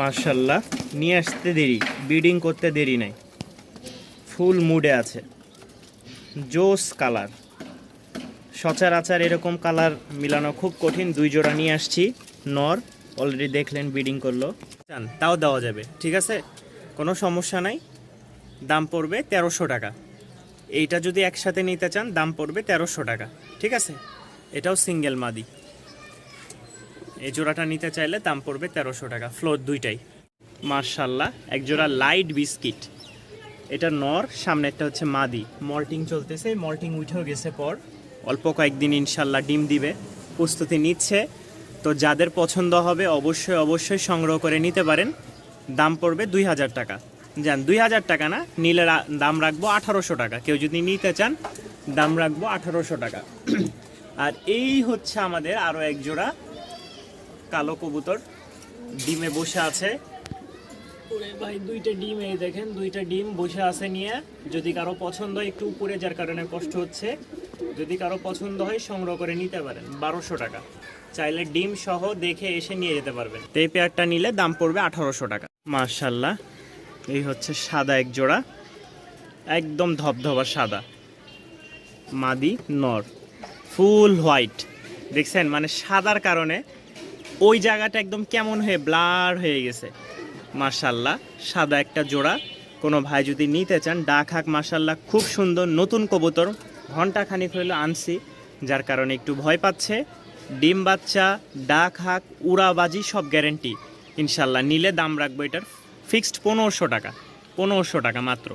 মার্শাল্লাহ নিয়ে আসতে দেরি বিডিং করতে দেরি নাই। ফুল মুডে আছে। জোস কালার সচরাচর এরকম কালার মিলানো খুব কঠিন। দুই জোড়া নিয়ে আসছি। নর অলরেডি দেখলেন বিডিং করল। চান, তাও দেওয়া যাবে। ঠিক আছে? কোনো সমস্যা নাই। দাম পড়বে তেরোশো টাকা। এইটা যদি একসাথে নিতে চান, দাম পড়বে তেরোশো টাকা। ঠিক আছে? এটাও সিঙ্গেল মাদি। এই জোড়াটা নিতে চাইলে দাম পড়বে তেরোশো টাকা। ফ্লোর দুইটাই। মার্শাল্লাহ এক জোড়া লাইট বিস্কিট এটা নর সামনে একটা হচ্ছে মাদি। মল্টিং চলতেছে মল্টিং উঠেও গেছে পর। অল্প কয়েকদিন ইনশাল্লাহ ডিম দিবে। প্রস্তুতি নিচ্ছে। তো যাদের পছন্দ হবে অবশ্যই অবশ্যই সংগ্রহ করে নিতে পারেন। দাম পড়বে দুই হাজার টাকা। যান দুই হাজার টাকা না নিলে দাম রাখব আঠারোশো টাকা। কেউ যদি নিতে চান দাম রাখব আঠারোশো টাকা। আর এই হচ্ছে আমাদের আরও এক জোড়া কালো কবুতর। ডিমে বসে আছে। ভাই, দুইটা ডিম এই দেখেন, দুইটা ডিম বসে আছে নিয়ে। যদি কারও পছন্দ হয়, একটু উপরে, যার কারণে কষ্ট হচ্ছে। যদি কারও পছন্দ হয়, সংগ্রহ করে নিতে পারেন, বারোশো টাকা। চাইলে ডিম সহ দেখে এসে নিয়ে যেতে পারবেন। এই পেয়ারটা নিলে দাম পড়বে আঠারোশো টাকা। মার্শাল্লাহ এই হচ্ছে সাদা এক জোড়া। একদম ধবধবা সাদা। মাদি নর। Full white. দেখছেন? মানে সাদার কারণে ওই জায়গাটা একদম কেমন হয়ে ব্লার হয়ে গেছে। মার্শাল্লাহ সাদা একটা জোড়া। কোনো ভাই যদি নিতে চান, ডাক হাক মার্শাল্লাহ খুব সুন্দর নতুন কবুতর। ঘণ্টা খানিক হইল আনছি, যার কারণে একটু ভয় পাচ্ছে। ডিম বাচ্চা, ডাক হাক, উড়াবাজি, সব গ্যারেন্টি ইনশাল্লাহ নিলে দাম রাখব এটার ফিক্সড পনেরোশো টাকা পনেরোশো টাকা মাত্র।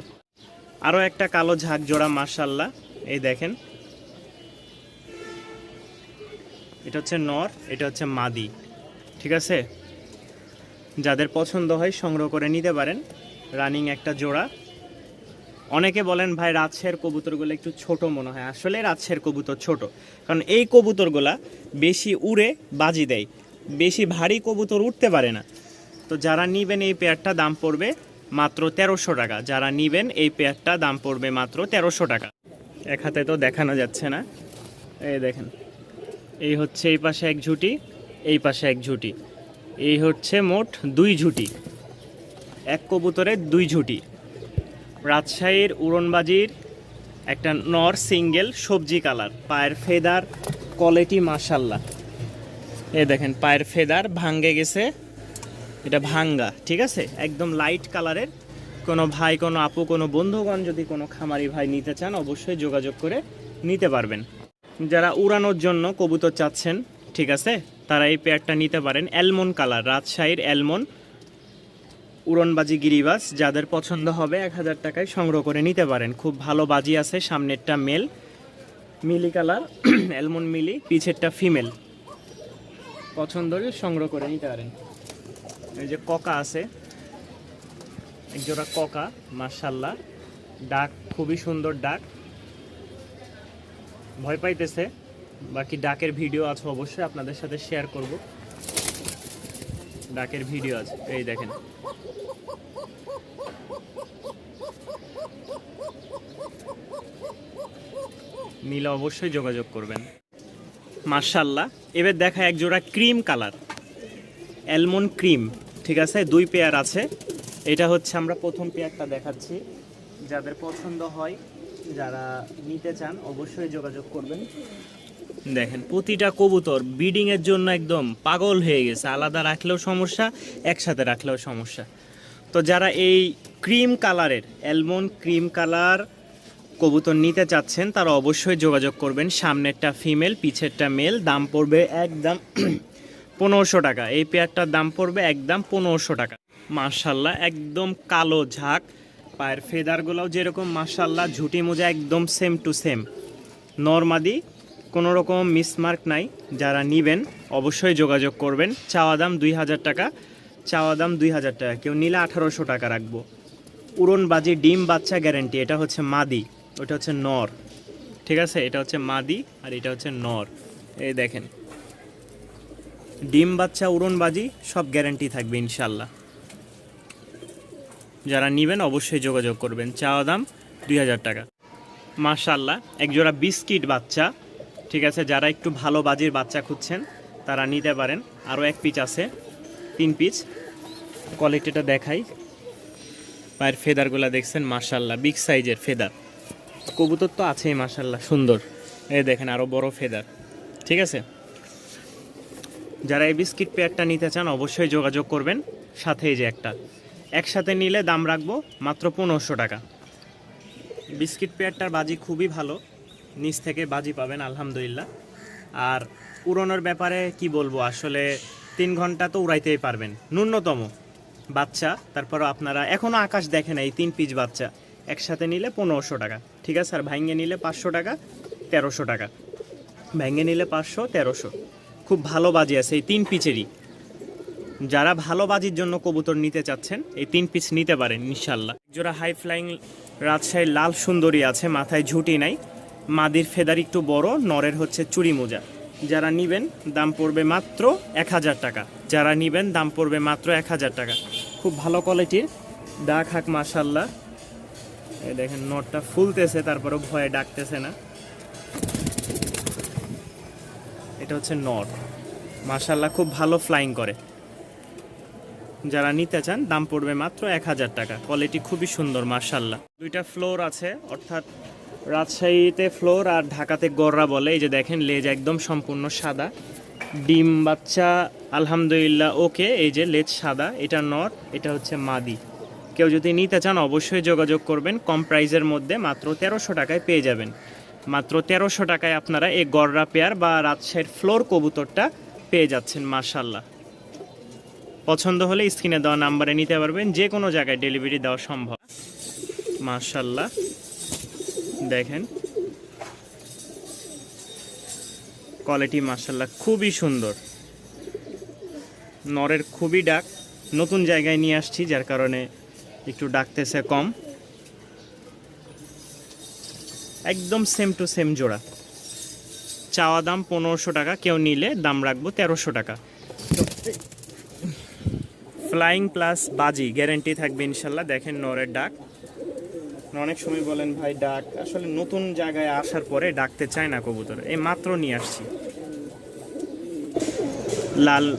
আরও একটা কালো ঝাঁক জোড়া মার্শাল্লাহ এই দেখেন। এটা হচ্ছে নর, এটা হচ্ছে মাদি। ঠিক আছে? যাদের পছন্দ হয় সংগ্রহ করে নিতে পারেন। রানিং একটা জোড়া। অনেকে বলেন, ভাই রাজশের কবুতরগুলো একটু ছোট মনে হয়। আসলে রাজশের কবুতর ছোট। কারণ এই কবুতরগুলা বেশি উড়ে বাজি দেয়। বেশি ভারী কবুতর উঠতে পারে না। তো যারা নিবেন এই পেয়ারটা, দাম পড়বে মাত্র তেরোশো টাকা। যারা নিবেন এই পেয়ারটা, দাম পড়বে মাত্র তেরোশো টাকা। এক হাতে তো দেখানো যাচ্ছে না। এই দেখেন। এই হচ্ছে এই পাশে এক ঝুটি। এই পাশে এক ঝুটি। এই হচ্ছে মোট দুই ঝুটি। এক কবুতরে দুই ঝুটি। রাজশাহীর উড়নবাজির একটা নর সিঙ্গেল, সবজি কালার। পায়ের ফেদার কোয়ালিটি মাসাল্লাহ এ দেখেন, পায়ের ফেদার ভাঙ্গে গেছে। এটা ভাঙ্গা, ঠিক আছে? একদম লাইট কালারের কোনো ভাই, কোনো আপু, কোনো বন্ধুগণ যদি কোনো খামারি ভাই নিতে চান, অবশ্যই যোগাযোগ করে নিতে পারবেন। যারা উড়ানোর জন্য কবুতর চাচ্ছেন ঠিক আছে? তারা এই পেয়ারটা নিতে পারেন। অ্যালমন কালার রাজশাহীর অ্যালমন উড়নবাজি গিরিবাস, যাদের পছন্দ হবে এক হাজার টাকায় সংগ্রহ করে নিতে পারেন। খুব ভালো বাজি আছে, সামনেরটা মেল মিলি কালার অ্যালমন মিলি, পিছেরটা ফিমেল পছন্দ হলে সংগ্রহ করে নিতে পারেন। এই যে ককা আছে। একজোড়া ককা মার্শাল্লাহ ডাক খুবই সুন্দর ডাক। ভয় পাইতেছে। বাকি ডাকের ভিডিও আছে অবশ্যই আপনাদের সাথে শেয়ার করব। ডাকের ভিডিও আছে, এই দেখেন। নিলে অবশ্যই যোগাযোগ করবেন। মার্শাল্লাহ এবার দেখা এক জোড়া ক্রিম কালার অ্যালমন্ড ক্রিম ঠিক আছে? দুই পেয়ার আছে। এটা হচ্ছে আমরা প্রথম পেয়ারটা দেখাচ্ছি। যাদের পছন্দ হয়, যারা নিতে চান, অবশ্যই যোগাযোগ করবেন। দেখেন, প্রতিটা কবুতর ব্রিডিং এর জন্য একদম পাগল হয়ে গেছে। আলাদা রাখলেও সমস্যা, একসাথে রাখলেও সমস্যা। তো যারা এই ক্রিম কালারের অ্যালমন্ড ক্রিম কালার কবুতর নিতে চাচ্ছেন, তারা অবশ্যই যোগাযোগ করবেন। সামনেরটা ফিমেল পিছেরটা মেল দাম পড়বে একদম পনেরোশো টাকা। এই পেয়ারটার দাম পড়বে একদম পনেরোশো টাকা। মার্শাল্লাহ একদম কালো ঝাঁক। পায়ের ফেদারগুলোও যেরকম মার্শাল্লাহ ঝুটি মোজা একদম সেম টু সেম নর্মাদি কোনো রকম মিসমার্ক নাই, যারা নিবেন অবশ্যই যোগাযোগ করবেন। চাওয়া দাম দুই হাজার টাকা, চাওয়া দাম দুই হাজার টাকা। কেউ নিলে আঠারোশো টাকা রাখব। উড়নবাজি ডিম বাচ্চা গ্যারেন্টি এটা হচ্ছে মাদি, ওটা হচ্ছে নর। ঠিক আছে? এটা হচ্ছে মাদি আর এটা হচ্ছে নর। এই দেখেন। ডিম বাচ্চা উড়নবাজি সব গ্যারেন্টি থাকবে ইনশাল্লাহ। যারা নেবেন অবশ্যই যোগাযোগ করবেন। চাওয়া দাম দুই হাজার টাকা। মাশাল্লাহ, একজোড়া বিস্কিট বাচ্চা। ঠিক আছে, যারা একটু ভালো বাজির বাচ্চা খুঁজছেন, তারা নিতে পারেন। আরও এক পিচ আছে, তিন পিচ। কোয়ালিটিটা দেখাই। পায়ের ফেদারগুলো দেখছেন মার্শাল্লাহ বিগ সাইজের ফেদার। কবুতর তো আছেই মার্শাল্লাহ সুন্দর। এই দেখেন আরও বড় ফেদার। ঠিক আছে? যারা এই বিস্কিট পেয়ারটা নিতে চান, অবশ্যই যোগাযোগ করবেন। সাথে এই যে একটা। একসাথে নিলে দাম রাখব মাত্র পনেরোশো টাকা। বিস্কিট পেয়ারটার বাজি খুবই ভালো। নিচ থেকে বাজি পাবেন, আলহামদুলিল্লাহ। আর উড়ানোর ব্যাপারে কি বলব? আসলে তিন ঘণ্টা তো উড়াইতেই পারবেন। ন্যূনতম বাচ্চা, তারপরও আপনারা এখনও আকাশ দেখেন এই তিন পিস বাচ্চা। একসাথে নিলে পনেরোশো টাকা। ঠিক আছে? আর ভাঙ্গে নিলে পাঁচশো টাকা, তেরোশো টাকা। ভেঙে নিলে পাঁচশো, তেরোশো। খুব ভালো বাজি আছে এই তিন পিচেরই। যারা ভালো বাজির জন্য কবুতর নিতে চাচ্ছেন, এই তিন পিস নিতে পারেন ইনশাল্লাহ জোড়া হাই ফ্লাইং রাজশাহীর লাল সুন্দরী আছে, মাথায় ঝুঁটি নাই। মাদির ফেদার একটু বড়, নরের হচ্ছে চুরি মোজা। যারা নিবেন, দাম পড়বে মাত্র এক হাজার টাকা। যারা নিবেন, দাম পড়বে মাত্র এক হাজার টাকা। খুব ভালো কোয়ালিটির ডাক হাক মাসাল্লাহ এই দেখেন, নটটা ফুলতেছে, তারপরেও ভয়ে ডাকতেছে না। এটা হচ্ছে নট। মাশাল্লাহ খুব ভালো ফ্লাইং করে। যারা নিতে চান, দাম পড়বে মাত্র এক হাজার টাকা। কোয়ালিটি খুবই সুন্দর মার্শাল্লাহ দুইটা ফ্লোর আছে, অর্থাৎ রাজশাহীতে ফ্লোর আর ঢাকাতে গররা বলে। এই যে দেখেন, লেজ একদম সম্পূর্ণ সাদা। ডিম বাচ্চা, আলহামদুলিল্লাহ, ওকে। এই যে লেজ সাদা, এটা নর, এটা হচ্ছে মাদি। কেউ যদি নিতে চান, অবশ্যই যোগাযোগ করবেন। কম প্রাইজের মধ্যে মাত্র তেরোশো টাকায় পেয়ে যাবেন। মাত্র তেরোশো টাকায় আপনারা এই গররা পেয়ার বা রাজশাহীর ফ্লোর কবুতরটা পেয়ে যাচ্ছেন মার্শাল্লাহ পছন্দ হলে স্ক্রিনে দেওয়া নাম্বারে নিতে পারবেন। যে কোনো জায়গায় ডেলিভারি দেওয়া সম্ভব। মার্শাল্লাহ দেখেন। কোয়ালিটি মার্শাল্লাহ খুবই সুন্দর। নরের খুবই ডাক। নতুন জায়গায় নিয়ে আসছি, যার কারণে একটু ডাকতেছে কম। একদম সেম টু সেম জোড়া। চাওয়া দাম পনেরোশো টাকা, কেউ নিলে দাম রাখব তেরোশো টাকা। ফ্লাইং প্লাস বাজি গ্যারেন্টি থাকবে ইনশাল্লাহ দেখেন নরের ডাক। অনেক সময় বলেন, ভাই, ডাক। আসলে নতুন জায়গায় আসার পরে ডাকতে চায় না কবুতর। এই মাত্র নিয়ে আসছি। লাল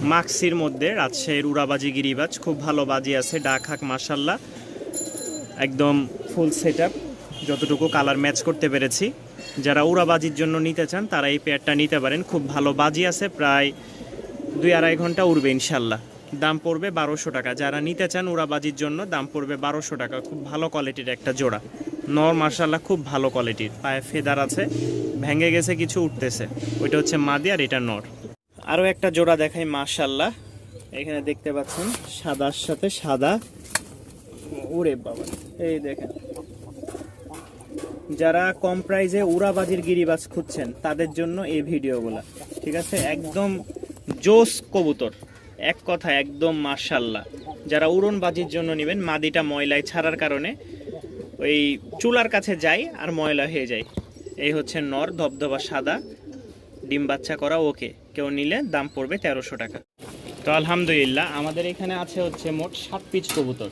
মাক্সির মধ্যে রাজশাহীর উড়াবাজি গিরিবাজ। খুব ভালো বাজি আছে, ডাক হাক মাসাল্লাহ একদম ফুল সেট আপ যতটুকু কালার ম্যাচ করতে পেরেছি। যারা উড়াবাজির জন্য নিতে চান, তারা এই পেয়ারটা নিতে পারেন। খুব ভালো বাজি আছে, প্রায় দুই আড়াই ঘণ্টা উড়বে, ইনশাল্লাহ। দাম পড়বে বারোশো টাকা। যারা নিতে চান উড়াবাজির জন্য দাম পড়বে বারোশো টাকা। খুব ভালো কোয়ালিটির একটা জোড়া। নর মার্শাল্লাহ খুব ভালো কোয়ালিটির পায়ে ফেদার আছে, ভেঙে গেছে, কিছু উঠতেছে। ওইটা হচ্ছে মাদি আর এটা নর। আরও একটা জোড়া দেখাই মার্শাল্লাহ এখানে দেখতে পাচ্ছেন, সাদার সাথে সাদা। ওরে বাবা, এই দেখেন। যারা কম প্রাইজে উড়াবাজির গিরিবাজ খুঁজছেন, তাদের জন্য এই ভিডিওগুলো, ঠিক আছে? একদম জোস কবুতর। এক কথা, একদম মার্শাল্লাহ যারা উড়নবাজির জন্য নেবেন, মাদিটা ময়লায় ছাড়ার কারণে ওই চুলার কাছে যায় আর ময়লা হয়ে যায়। এই হচ্ছে নর, ধবধবা সাদা, ডিম বাচ্চা করা ওকে। কেউ নিলে দাম পড়বে তেরোশো টাকা। তো আলহামদুলিল্লাহ, আমাদের এখানে আছে হচ্ছে মোট সাত পিচ কবুতর।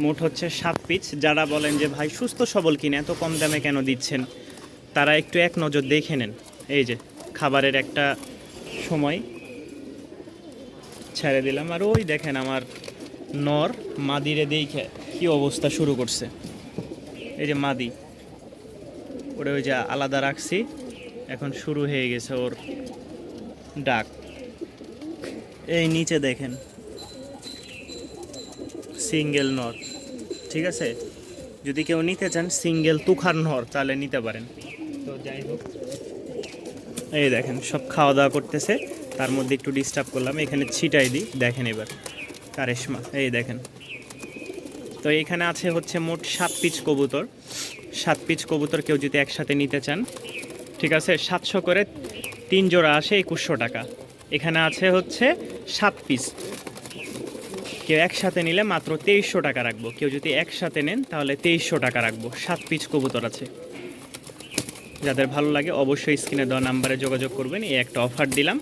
মোট হচ্ছে সাত পিচ। যারা বলেন যে, ভাই, সুস্থ সবল কিনে, এত কম দামে কেন দিচ্ছেন? তারা একটু এক নজর দেখে নেন। এই যে, খাবারের একটা সময়। ছেড়ে দিলাম। আর ওই দেখেন আমার নর মাদিরে দেখে কি অবস্থা শুরু করছে। এই যে মাদি, ওরে ওই যে আলাদা রাখছি, এখন শুরু হয়ে গেছে ওর ডাক। এই নিচে দেখেন, সিঙ্গেল নর, ঠিক আছে? যদি কেউ নিতে চান সিঙ্গেল তুখার নর, তাহলে নিতে পারেন। তো যাই হোক, এই দেখেন সব খাওয়া দাওয়া করতেছে। তার মধ্যে একটু ডিস্টার্ব করলাম। এখানে ছিটাই দিই। দেখেন এবার। কারেশমা, এই দেখেন। তো এখানে আছে হচ্ছে মোট সাত পিচ কবুতর। সাত পিচ কবুতর কেউ যদি একসাথে নিতে চান, ঠিক আছে? সাতশো করে তিন জোড়া আসে একুশশো টাকা। এখানে আছে হচ্ছে সাত পিস। কেউ একসাথে নিলে মাত্র তেইশশো টাকা রাখব। কেউ যদি একসাথে নেন, তাহলে তেইশশো টাকা রাখব। সাত পিচ কবুতর আছে। যাদের ভালো লাগে, অবশ্যই স্ক্রিনে দেওয়া নাম্বারে যোগাযোগ করবেন। এই একটা অফার দিলাম।